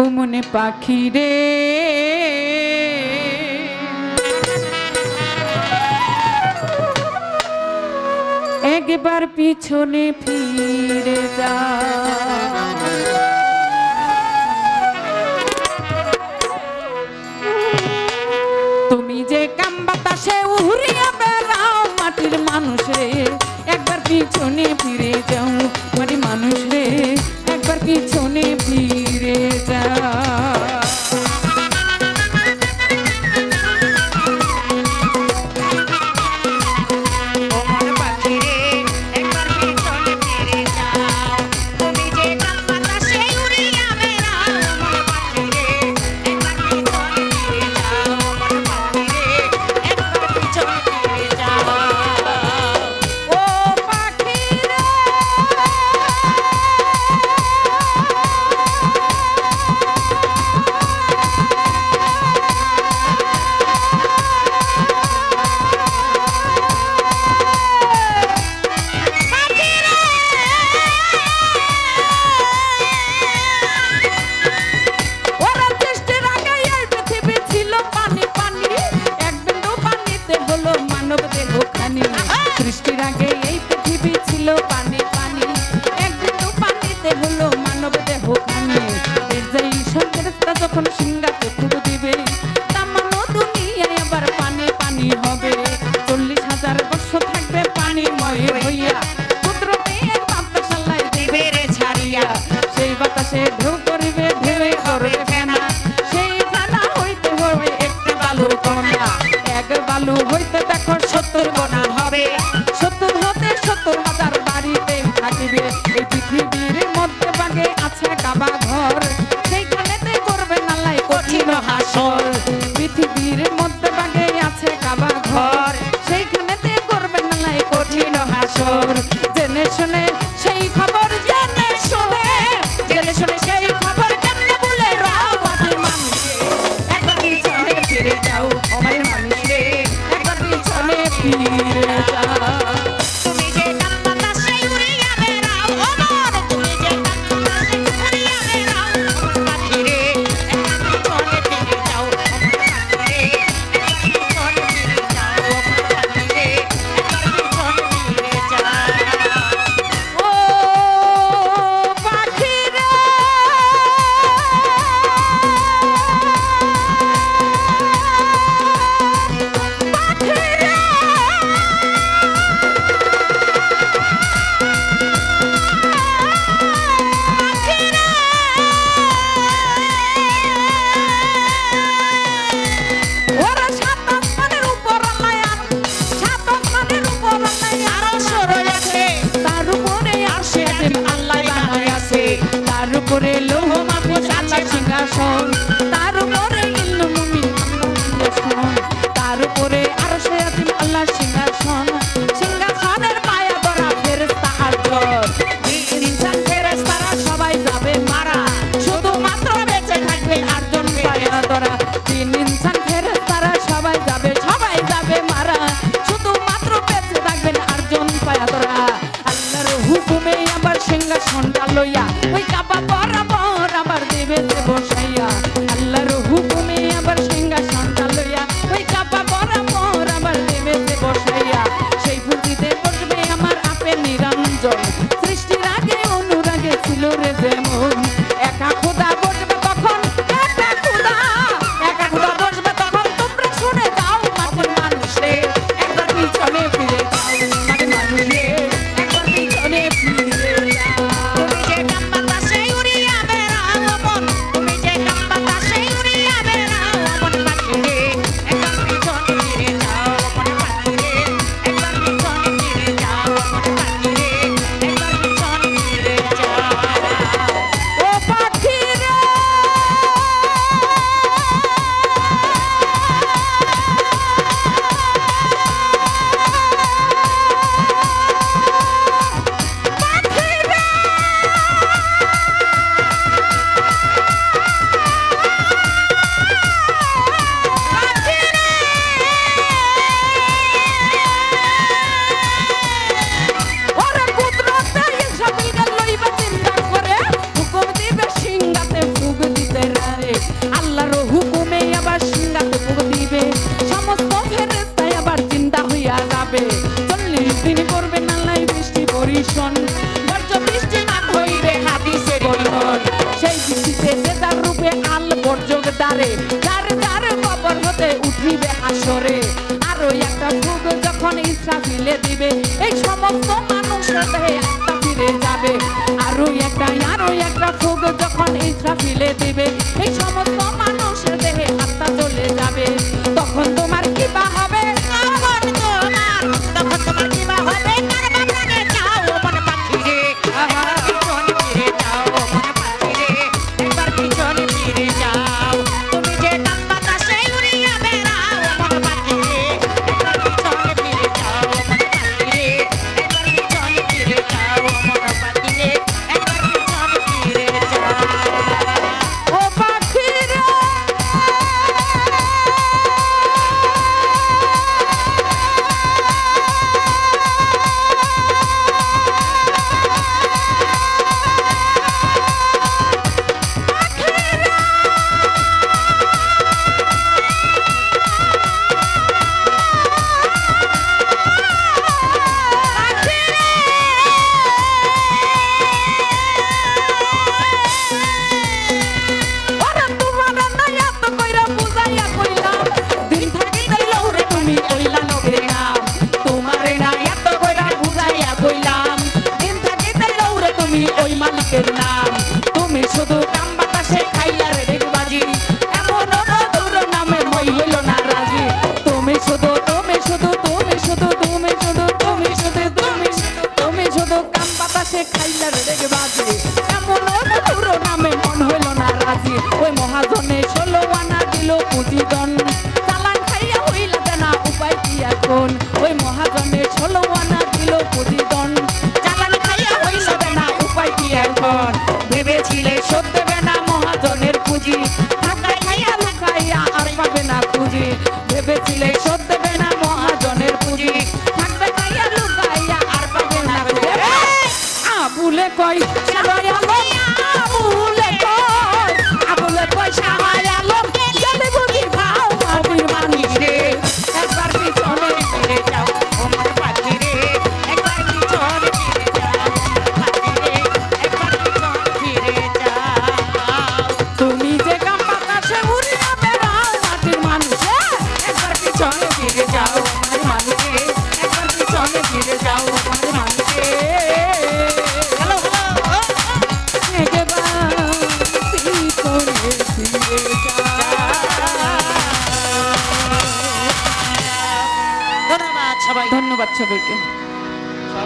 ও পাখি রে। একবার পিছনে ফিরে যা। সৃষ্টির আগে এই পৃথিবী ছিল পানি পানি। একদিন তো পানিতে হলো মানব দেহ খানি যেই সন্ত্রাসটা যখন সিংহাতে ফুটো দিবে তামানো দুনিয়ায় আবার পানি পানি হবে। চল্লিশ হাজার বছর থাকবে পানিময় হইয়া। কুদরতে এক বাতাসালায় দিবে রে ছাড়িয়া। সেই বাতাসে ঢেউ করিবে ঢেলে করবে ফেনা। সেই ফেনা হইতে হবে একটা বালু কণা। এক বালু হইতে পৃথিবীর friend. আসবে যখন ইচ্ছা ফেলে দিবে। এই সমস্ত মানুষের ফিরে যাবে। আরও একটা আরও একটা ফুগ যখন ইচ্ছা ফেলে দিবে। এই সমস্ত মানুষের fight. Yeah. সবাইকে